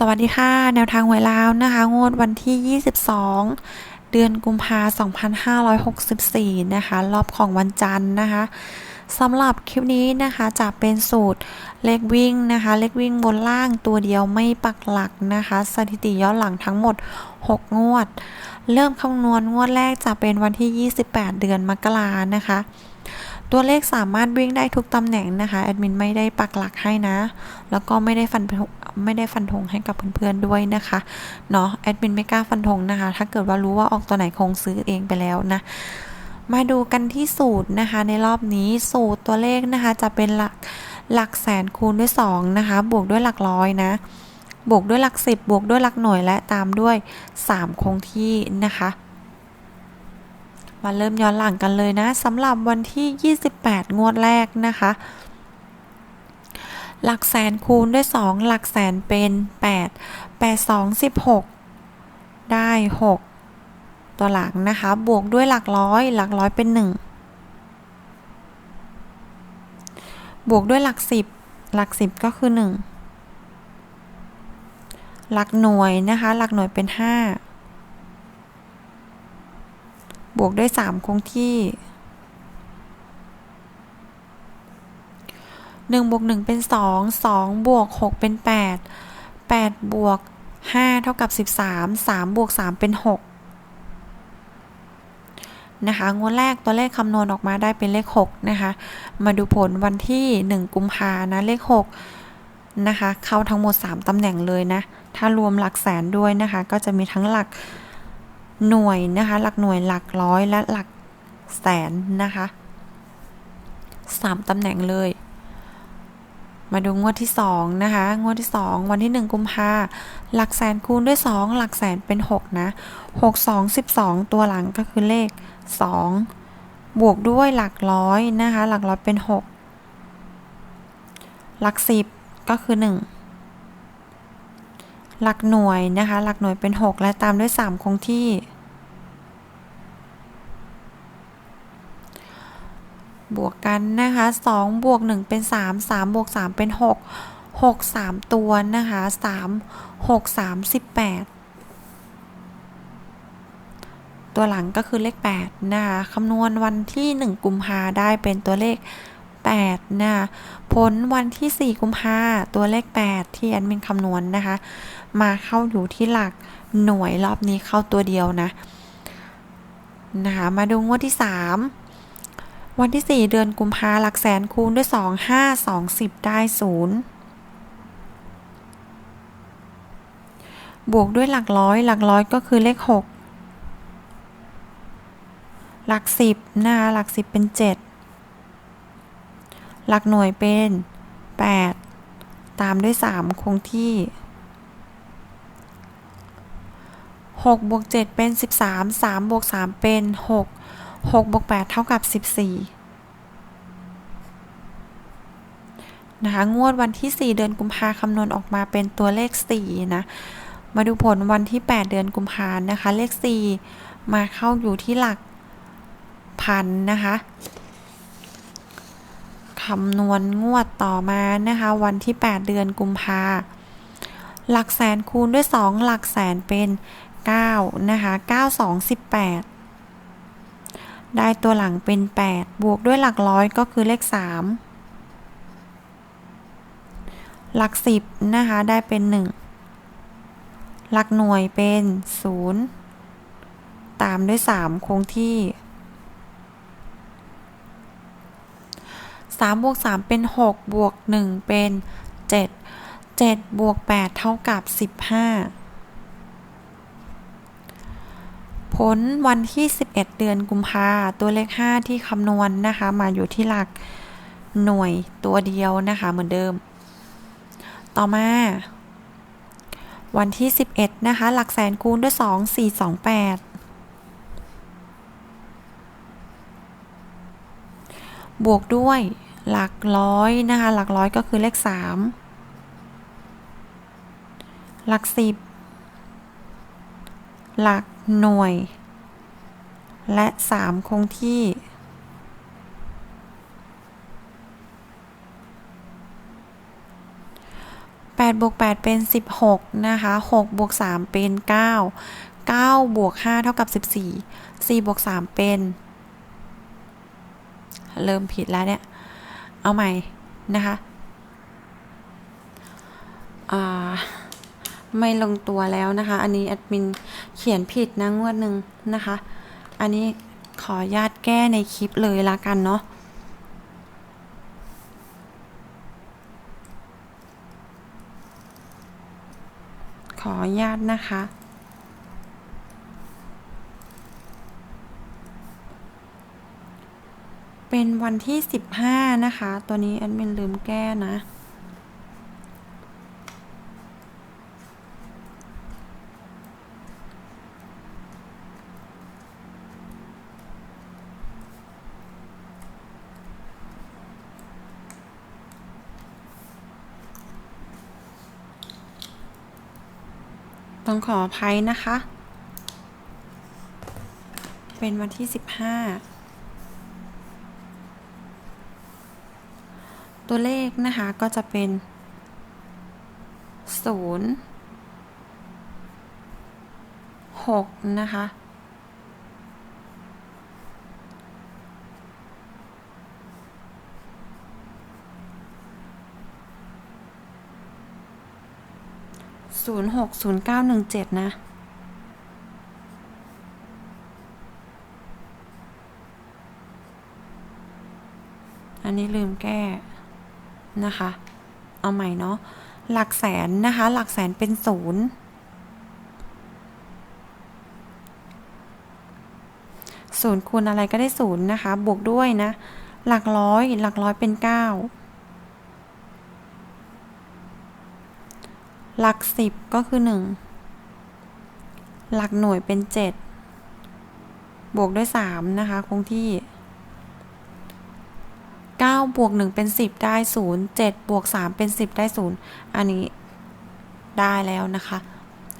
สวัสดีค่ะ แนวทางหวยลาวนะคะ งวดวันที่ 22 เดือนกุมภา2564 นะคะ รอบของวันจันทร์นะคะสำหรับคลิปนี้นะคะจะเป็นสูตรเลขวิ่งนะคะ เลขวิ่งบนล่างตัวเดียวไม่ปักหลักนะคะ สถิติย้อนหลังทั้งหมด 6 งวด เริ่มคำนวณงวดแรกจะเป็นวันที่ 28 เดือนมกรานะคะ ตัวเลขสามารถวิ่งได้ทุกตำแหน่งนะคะแอดมินไม่ได้ปักหลักให้นะ แล้วก็ไม่ได้ฟันไม่ได้ฟันธงให้กับเพื่อนๆด้วยนะคะเนาะแอดมินไม่กล้าฟันธงนะคะ ถ้าเกิดว่ารู้ว่าออกตัวไหนคงซื้อเองไปแล้วนะมาดูกันที่สูตรนะคะในรอบนี้สูตรตัวเลขนะคะจะเป็นหลักหลักแสนคูณด้วย 2 นะคะ บวกด้วยหลักร้อยนะบวกด้วยหลักสิบบวกด้วยหลักหน่วยและตามด้วย 3 คงที่นะคะ มาเริ่มย้อนหลังกันเลยนะสำหรับวันที่ 28 งวดแรกนะคะ หลักแสนคูณด้วย 2 หลักแสนเป็น 8 8 2 16 ได้ 6 ตัวหลังนะคะ บวกด้วยหลักร้อย หลักร้อยเป็น 1 บวกด้วยหลัก 10 หลัก 10 ก็คือ 1 หลักหน่วยนะคะ หลักหน่วยเป็น 5 บวกด้วย 3 คงที่1บวก1เป็น 2 2บวก6เป็น 8 8บวก5เท่ากับ 13 3บวก3เป็น 6 นะคะ งวดแรกตัวเลขคำนวณออกมาได้เป็นเลข 6 นะคะ มาดูผลวันที่ 1 กุมภานะ เลข 6 นะคะ เข้าทั้งหมด 3ตำแหน่งเลยนะ ถ้ารวมหลักแสนด้วยนะคะ ก็จะมีทั้งหลัก หน่วยนะคะ หลักหน่วยหลักร้อยและหลักแสนนะคะ3ตำแหน่งเลย มาดูงวดที่2นะคะ งวดที่2วันที่1กุมภาหลักแสนคูณด้วย2หลักแสนเป็น6นะ6 2 12ตัวหลังก็คือเลข2บวกด้วยหลักร้อยนะคะ หลักร้อยเป็น6หลัก10ก็คือ1 หลักหน่วยนะคะ หลักหน่วยเป็น 6 และตามด้วย 3 คงที่ บวกกันนะคะ2บวก1เป็น 3 3 บวก 3 เป็น 6 6 3 ตัวนะคะ3 6 3 18 ตัวหลังก็คือเลข 8 นะคะคำนวณวันที่ 1 กุมภาได้เป็นตัวเลข 8นะผลวันที่ 4 กุมภาตัวเลข 8 ที่แอดมินคำนวณนนะคะ มาเข้าอยู่ที่หลักหน่วยรอบนี้เข้าตัวเดียวนะนะคะมาดูงวดที่ 3 วันที่ 4 เดือนกุมภาหลักแสนคูณด้วย 2 5 2 10 ได้ 0 บวกด้วยหลักร้อย หลักร้อยก็คือเลข 6 หลัก 10 นะคะหลัก 10 เป็น 7 หลักหน่วยเป็น 8 ตามด้วย 3 คงที่ 6บวก7เป็น 13 3บวก3เป็น 6 6บวก8เท่ากับ 14 นะคะ งวดวันที่ 4 เดือนกุมภาคำนวณออกมาเป็นตัวเลข 4 นะ มาดูผลวันที่ 8 เดือนกุมภานะคะ เลข 4 มาเข้าอยู่ที่หลักพันนะคะ คำนวณงวดต่อมานะคะ วันที่ 8 เดือนกุมภาหลักแสนคูณด้วย 2 หลักแสนเป็น9นะคะ9 2 18 ได้ตัวหลังเป็น 8 บวกด้วยหลักร้อยก็คือเลข 3 หลัก 10นะคะได้เป็น 1 หลักหน่วยเป็น 0 ตามด้วย 3 คงที่ 3บวก3เป็น 6 บวก 1 เป็น 7 7 บวก 8 เท่ากับ 15 ผลวันที่ 11 เดือนกุมภาตัวเลข 5 ที่คำนวณนนะคะ มาอยู่ที่หลักหน่วยตัวเดียวนะคะ เหมือนเดิม ต่อมา วันที่ 11 นะคะ หลักแสนคูณด้วย 2 4 2 8บวกด้วย หลักร้อยนะคะ หลักร้อยก็คือเลข3หลัก10หลักหน่วย และ3คงที่8 8บวก8เป็น 16 นะคะ6บวก3เป็น 9 9บวก5เท่ากับ 14 4บวก3เป็น เริ่มผิดแล้วเนี่ย เอาใหม่นะคะอ่าไม่ลงตัวแล้วนะคะ อันนี้แอดมินเขียนผิดนะงวดหนึ่งนะคะ อันนี้ขอญาตแก้ในคลิปเลยละกันเนาะขออนุญาตนะคะ เป็นวันที่15นะคะ ตัวนี้แอดมินลืมแก้นะ ต้องขออภัยนะคะ เป็นวันที่15 ตัวเลขนะคะก็จะเป็น 0 6 นะคะ ศูนย์หกศูนย์เก้าหนึ่งเจ็ดนะอันนี้ลืมแก้ นะคะ เอาใหม่เนาะ หลักแสนนะคะ หลักแสนเป็นศูนย์ศูนย์คูณอะไรก็ได้ศูนย์นะคะ บวกด้วยนะ หลักร้อย หลักร้อยเป็นเก้าหลักสิบก็คือหนึ่งหลักหน่วยเป็นเจ็ดบวกด้วยสามนะคะ คงที่ เก้าบวกหนึ่งเป็นสิบได้ศูนย์เจ็ดบวกสามเป็นสิบได้ศูนย์อันนี้ได้แล้วนะคะ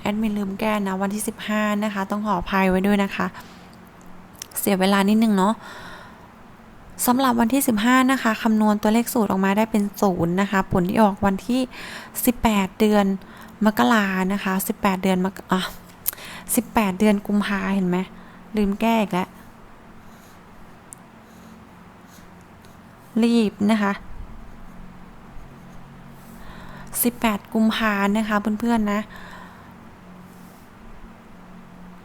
แอดมินลืมแก้นะ วันที่สิบห้านะคะ ต้องขออภัยไว้ด้วยนะคะ เสียเวลานิดนึงเนาะสำหรับวันที่ 15 นะคะคำนวณตัวเลขสูตรออกมาได้เป็นศูนย์นะคะ ผลที่ออกวันที่ 18 เดือนมกรานะคะ 18 เดือนมกอะ18 เดือนกุมภาเห็นไหมลืมแก้อีกแล้ว รีบนะคะ18 กุมภานะคะเพื่อนๆนะ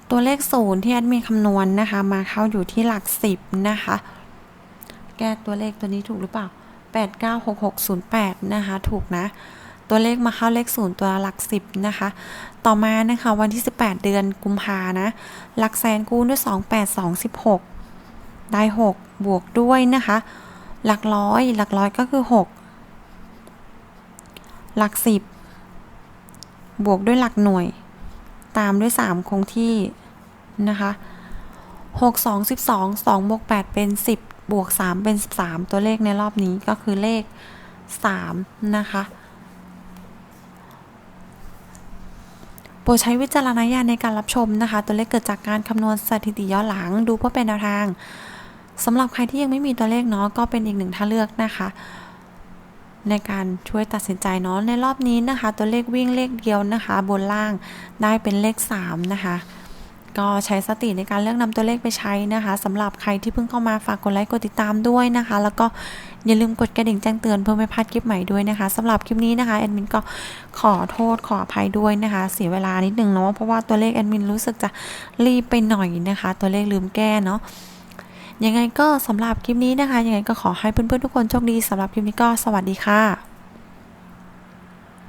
ตัวเลขศูนย์ที่แอดมินคำนวณนะคะ มาเข้าอยู่ที่หลักสิบนะคะ แก้ตัวเลขตัวนี้ถูกหรือเปล่า 896608 นะคะ ถูกนะ ตัวเลขมาเข้าเลขศูนย์ตัวหลักสิบนะคะ ต่อมานะคะ วันที่ 18 เดือนกุมภานะ หลักแสนคูณด้วย 28 216 ได้ 6 บวกด้วยนะคะ หลักร้อย หลักร้อยก็คือ 6 หลักสิบบวกด้วยหลักหน่วย ตามด้วย 3 คงที่นะคะ 6 2 12 2บวก8เป็น 10 บวก 3 เป็น 13 ตัวเลขในรอบนี้ก็คือเลข 3 นะคะโปรดใช้วิจารณญาณในการรับชมนะคะ ตัวเลขเกิดจากการคำนวณสถิติย้อนหลังดูเพื่อเป็นแนวทาง สำหรับใครที่ยังไม่มีตัวเลขเนาะก็เป็นอีกหนึ่งท่าเลือกนะคะ ในการช่วยตัดสินใจเนาะในรอบนี้นะคะ ตัวเลขวิ่งเลขเดียวนะคะ บนล่างได้เป็นเลข 3 นะคะ ก็ใช้สติในการเลือกนำตัวเลขไปใช้นะคะสำหรับใครที่เพิ่งเข้ามาฝากกดไลค์กดติดตามด้วยนะคะ แล้วก็อย่าลืมกดกระดิ่งแจ้งเตือนเพื่อไม่พลาดคลิปใหม่ด้วยนะคะสำหรับคลิปนี้นะคะแอดมินก็ขอโทษขออภัยด้วยนะคะ เสียเวลานิดนึงเนาะเพราะว่าตัวเลขแอดมินรู้สึกจะรีบไปหน่อยนะคะ ตัวเลขลืมแก้เนาะ ยังไงก็สำหรับคลิปนี้นะคะ ยังไงก็ขอให้เพื่อนๆทุกคนโชคดีสำหรับคลิปนี้ก็สวัสดีค่ะ